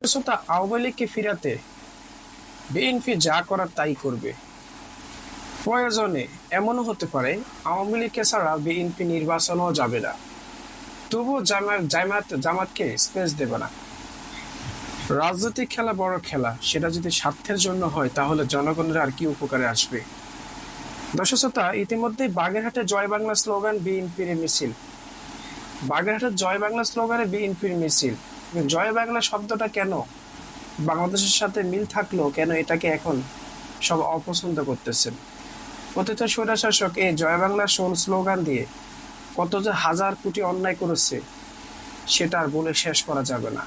তা আওয়ামী লীগকে ফিরাতে বিএনপি যা করার তাই করবে। প্রয়োজনে এমনও হতে পারে, আওয়ামী লীগকে ছাড়া বিএনপি নির্বাচনও যাবে না। তবুও জামাত জামাত জামাতকে স্পেস দেবে না। রাজনৈতিক খেলা বড় খেলা, সেটা যদি স্বার্থের জন্য হয়, তাহলে জনগণের আর কি উপকারে আসবে? দর্শকতা ইতিমধ্যে বাগেরহাটে জয় বাংলা স্লোগান বিএনপির মিছিল। বাগেরহাটের জয় বাংলা স্লোগানে বিএনপির মিছিল। জয় বাংলা শব্দটা কেন? বাংলাদেশের সাথে মিল থাকলেও কেন এটাকে এখন সব অপছন্দ করতেছেন? অতীত স্বৈরাশাসক এই জয় বাংলা সোল স্লোগান দিয়ে কত যে হাজার কোটি অন্যায় করেছে, সেটা আর বলে শেষ করা যাবে না।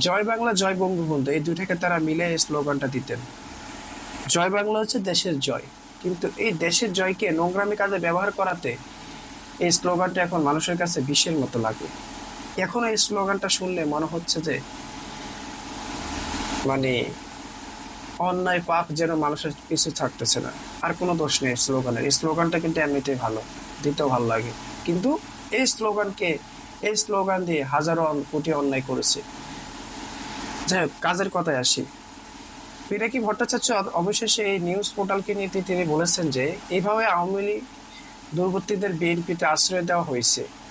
জয় বাংলা, জয় বঙ্গবন্ধু এই দুটাকে তারা মিলে এই স্লোগানটা দিতেন। জয় বাংলা হচ্ছে দেশের জয়। কিন্তু এই দেশের জয়কে নোংরামি কাজে ব্যবহার করাতে এই স্লোগানটা এখন মানুষের কাছে বিষের মতো লাগে। এখন এই স্লোগানটা শুনলে মনে হচ্ছে যে মানে অন্যায় পাপ যেন মানুষের কিছু থাকতেছে না। আর কোনো দোষ নেই স্লোগানের। এই স্লোগানটা কিন্তু এমনিতেই ভালো, দিতেও ভালো লাগে। কিন্তু এই স্লোগানকে, এই স্লোগান দিয়ে হাজারো কোটি অন্যায় করেছে। যাই হোক, কাজের কথায় আসি। পিনাকি ভট্টাচার্য অবশেষে এই নিউজ পোর্টালকে নিয়ে তিনি বলেছেন যে এইভাবে আওয়ামী লীগ দুর্বৃত্তদের বিএনপিতে আশ্রয় দেওয়া হয়েছে।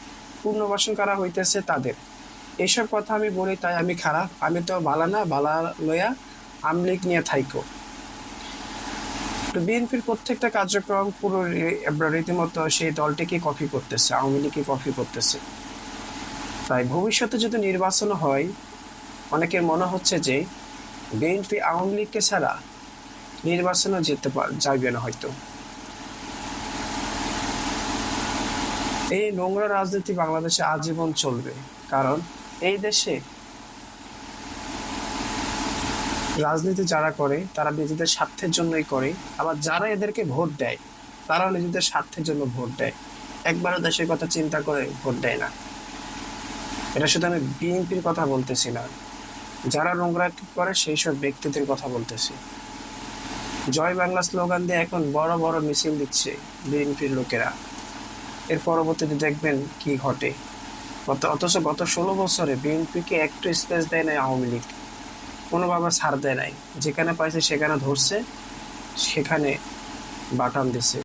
পুনর্বাসন করা হইতেছে তাদের। এইসব কথা আমি বলি, তাই আমি খারাপ। আমি তো বালা না, বালা লয়া আমলিক নিয়ে থাইকো। বিএনপির প্রত্যেকটা কার্যক্রম পুরো রীতিমতো সেই দলটিকে কপি করতেছে, আওয়ামী লীগকে কপি করতেছে। তাই ভবিষ্যতে যদি নির্বাচন হয়, অনেকের মনে হচ্ছে যে বিএনপি আওয়ামী লীগকে ছাড়া নির্বাচনে যেতে পার যাইবে না হয়তো। এই নোংরা রাজনীতি বাংলাদেশে আজীবন চলবে। কারণ এই দেশে রাজনীতি যারা করে, তারা নিজেদের স্বার্থের জন্যই করে। আবার যারা এদেরকে ভোট দেয়, তারাও নিজেদের স্বার্থের জন্য ভোট দেয়। একবারও দেশের কথা চিন্তা করে ভোট দেয় না। এটা শুধু আমি বিএনপির কথা বলতেছি না। যারা নোংরা করে, সেই সব ব্যক্তিদের কথা বলতেছি। জয় বাংলা স্লোগান দিয়ে এখন বড় বড় মিছিল দিচ্ছে বিএনপির লোকেরা। এর পরবর্তীতে দেখবেন কি ঘটে। অথচ গত ষোলো বছরে বিএনপিকে একটু স্পেস দেয় নাই আওয়ামী লীগ। কোনোভাবে ছাড় দেয় নাই। যেখানে পাইছে সেখানে ধরছে, সেখানে বাটান দিছে।